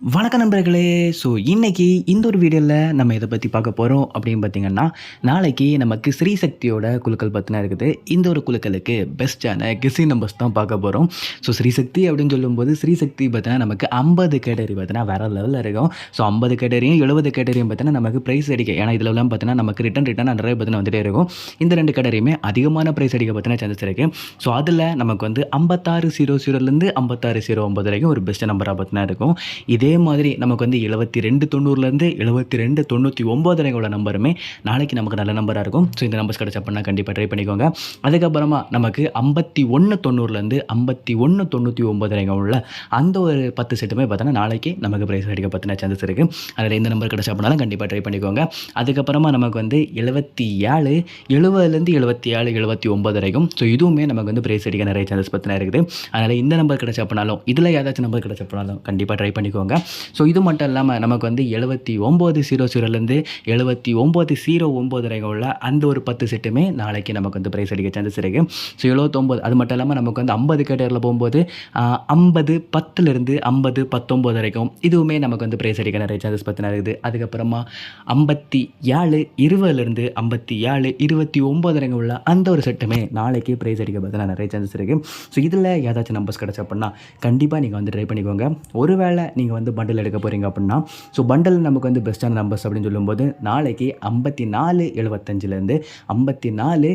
வணக்க நண்பர்களே. ஸோ இன்றைக்கி இந்த ஒரு வீடியோவில் நம்ம இதை பற்றி பார்க்க போகிறோம் அப்படின்னு பார்த்தீங்கன்னா நாளைக்கு நமக்கு ஸ்ரீசக்தியோட குழுக்கள் பற்றினா இருக்குது. இந்த ஒரு குழுக்களுக்கு பெஸ்ட்டான கிசி நம்பர்ஸ் தான் பார்க்க போகிறோம் ஸோ ஸ்ரீசக்தி அப்படின்னு சொல்லும்போது ஸ்ரீசக்தி பார்த்தினா நமக்கு ஐம்பது கேட்டரி பார்த்தீங்கன்னா வேறு லெவலில் இருக்கும். ஸோ ஐம்பது கேட்டரியும் எழுபது கேட்டரியும் பார்த்தீங்கன்னா நமக்கு ப்ரைஸ் அடிக்க. ஏன்னா இதில் எல்லாம் பார்த்தீங்கன்னா நமக்கு ரிட்டன் ரிட்டன் நிறைய பார்த்தீங்கன்னா வந்துட்டே இருக்கும். இந்த ரெண்டு கேட்டரியுமே அதிகமான ப்ரைஸ் அடிக்க பார்த்தீங்கன்னா சான்சஸ் இருக்குது ஸோ அதில் நமக்கு வந்து ஐம்பத்தாறு ஜீரோ ஜீரோலேருந்து ஐம்பத்தாறு ஜீரோ ஒம்பது வரைக்கும் ஒரு பெஸ்ட் நம்பராக பார்த்தீங்கன்னா இருக்கும். இது மாதிரி நமக்கு வந்து எழுபத்தி ரெண்டு தொண்ணூறுலேருந்து எழுபத்தி ரெண்டு தொண்ணூற்றி ஒம்பது வரைக்கும் உள்ள நம்பருமே நாளைக்கு நமக்கு நல்ல நம்பராக இருக்கும். ஸோ இந்த நம்பர்ஸ் கிடச்ச அப்படின்னா கண்டிப்பாக ட்ரை பண்ணிக்கோங்க. அதுக்கப்புறமா நமக்கு ஐம்பத்தி ஒன்று தொண்ணூறுலேருந்து ஐம்பத்தி ஒன்று தொண்ணூற்றி ஒம்பது வரைக்கும் உள்ள அந்த ஒரு பத்து செட்டுமே பார்த்தோன்னா நாளைக்கு நமக்கு ப்ரைஸ் அடிக்க பற்றின சான்சஸ் இருக்குது அதில் எந்த நம்பர் கிடச்ச அப்படின்னாலும் கண்டிப்பாக ட்ரை பண்ணிக்கோங்க. அதுக்கப்புறமா நமக்கு வந்து எழுபத்தி ஏழு எழுபதுலேருந்து எழுபத்தி ஏழு எழுபத்தி ஒம்பது வரைக்கும். ஸோ இதுவுமே நமக்கு வந்து ப்ரைஸ் அடிக்க நிறைய சான்சஸ் பற்றின இருக்குது. அதனால் இந்த நம்பர் கிடச்ச அப்படின்னாலும் இதில் ஏதாச்சும் நம்பர் கிடச்ச அப்படின்னாலும் கண்டிப்பாக ட்ரை பண்ணிக்கோங்க. ஸோ இது மட்டும் இல்லாமல் நமக்கு வந்து எழுபத்தி ஒம்பது ஜீரோ ஜீரோலேருந்து எழுபத்தி ஒம்பது ஜீரோ ஒம்பது வரைக்கும் உள்ள அந்த ஒரு பத்து செட்டுமே நாளைக்கு நமக்கு வந்து ப்ரைஸ் அடிக்க சான்சஸ் இருக்குது ஸோ எழுபத்தொம்பது அது மட்டும் இல்லாமல் நமக்கு வந்து ஐம்பது கேட்டரில் போகும்போது ஐம்பது பத்துலேருந்து ஐம்பது பத்தொம்போது வரைக்கும் இதுவுமே நமக்கு வந்து ப்ரைஸ் அடிக்க நிறைய சான்சஸ் பற்றின இருக்குது. அதுக்கப்புறமா ஐம்பத்தி ஏழு இருபதுலேருந்து ஐம்பத்தி ஏழு இருபத்தி ஒம்பது வரைக்கும் உள்ள அந்த ஒரு செட்டுமே நாளைக்கு ப்ரைஸ் அடிக்க பார்த்தீங்கன்னா நிறைய சான்சஸ் இருக்குது ஸோ இதில் ஏதாச்சும் நம்பர்ஸ் கிடச்ச அப்படின்னா கண்டிப்பாக நீங்கள் வந்து ட்ரை பண்ணிக்கோங்க. ஒருவேளை நீங்கள் வந்து பண்டில் எடுக்க போகிறீங்க அப்படின்னா ஸோ பண்டில் நமக்கு வந்து பெஸ்ட்டான நம்பர்ஸ் அப்படின்னு சொல்லும்போது நாளைக்கு ஐம்பத்தி நாலு எழுபத்தஞ்சிலேருந்து ஐம்பத்தி நாலு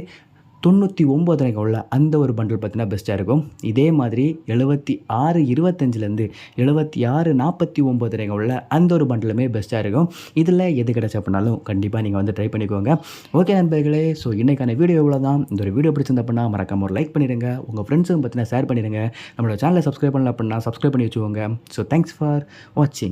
தொண்ணூற்றி ஒம்பது வரைக்கும் உள்ள அந்த ஒரு பண்டில் பார்த்தீங்கன்னா பெஸ்ட்டாக இருக்கும். இதே மாதிரி எழுபத்தி ஆறு இருபத்தஞ்சிலேருந்து எழுபத்தி ஆறு நாற்பத்தி ஒம்பது வரைக்கும் உள்ள அந்த ஒரு பண்டிலுமே பெஸ்ட்டாக இருக்கும். இதில் எது கிடச்ச அப்படின்னாலும் கண்டிப்பாக நீங்கள் வந்து ட்ரை பண்ணிக்கோங்க. ஓகே நண்பர்களே ஸோ இன்றைக்கான வீடியோ இவ்வளோ தான் இந்த ஒரு வீடியோ பிடிச்சிருந்த அப்படின்னா மறக்காம ஒரு லைக் பண்ணிடுங்க உங்கள் ஃப்ரெண்ட்ஸும் பார்த்தீங்கன்னா ஷேர் பண்ணிடுங்க நம்மளோட சேனலை சப்ஸ்கிரைப் பண்ணல அப்படின்னா சப்ஸ்கிரைப் பண்ணி வச்சுக்கோங்க. ஸோ தேங்க்ஸ் ஃபார் வாட்சிங்